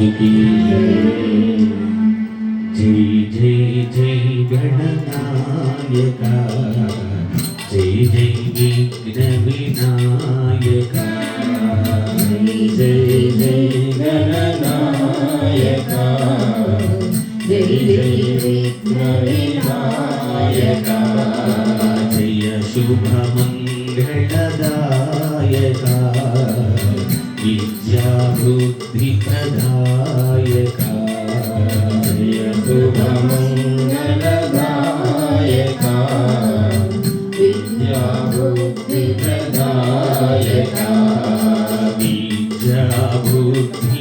स्वामी की जय जय जय गणनायका जय जय विघ्न विनायका जय जय गणनायका जय जय विघ्न विनायका जय शुभमङ्गल శుభమంగళదాయక విద్యాబుద్ధి ప్రదాయక. శుభమంగళదాయక విద్యాబుద్ధి ప్రదాయక. విద్యాబుద్ధి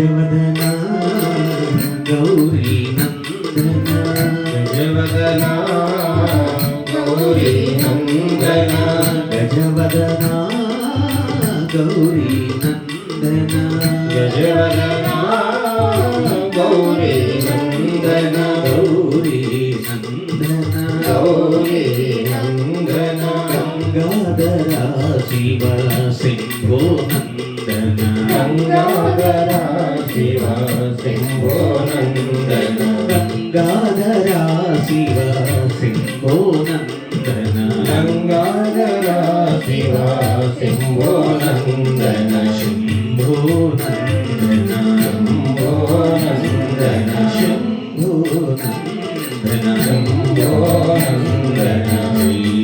గజవదన గౌరీ నందన గజవదన గౌరీ నందన గజవదన గౌరీ నందన గజవదన గౌరీ నందన గౌరీ నందన గౌరీ నందన గంగాధర శివ శంభో నందన గంగాధర శివ శంభో నందన గంగాధర శివ శంభో నందన గంగాధర శివ శంభో నందన శంభో నందన శంభో నందన శంభో నందన శంభో నందన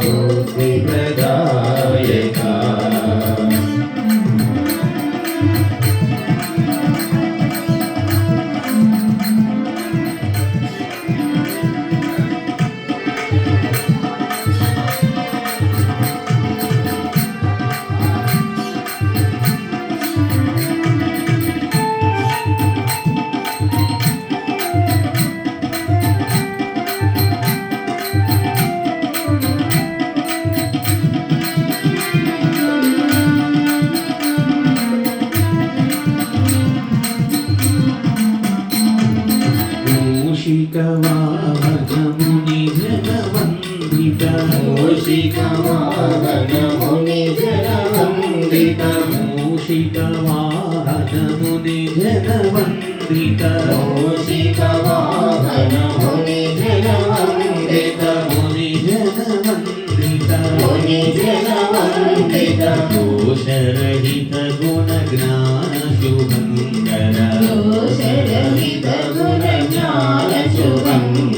Bible, amen. జనవందిత మూషికవాహనముని జనవందిత మూషికవాహనముని జనవందిత మూషికవాహనముని జనవందిత ముని జనవందిత ముని జనవందిత దోషరహిత గుణ జ్ఞాన శుభంకర దోషరహిత గుణ జ్ఞాన శుభంకర.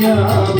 Yeah.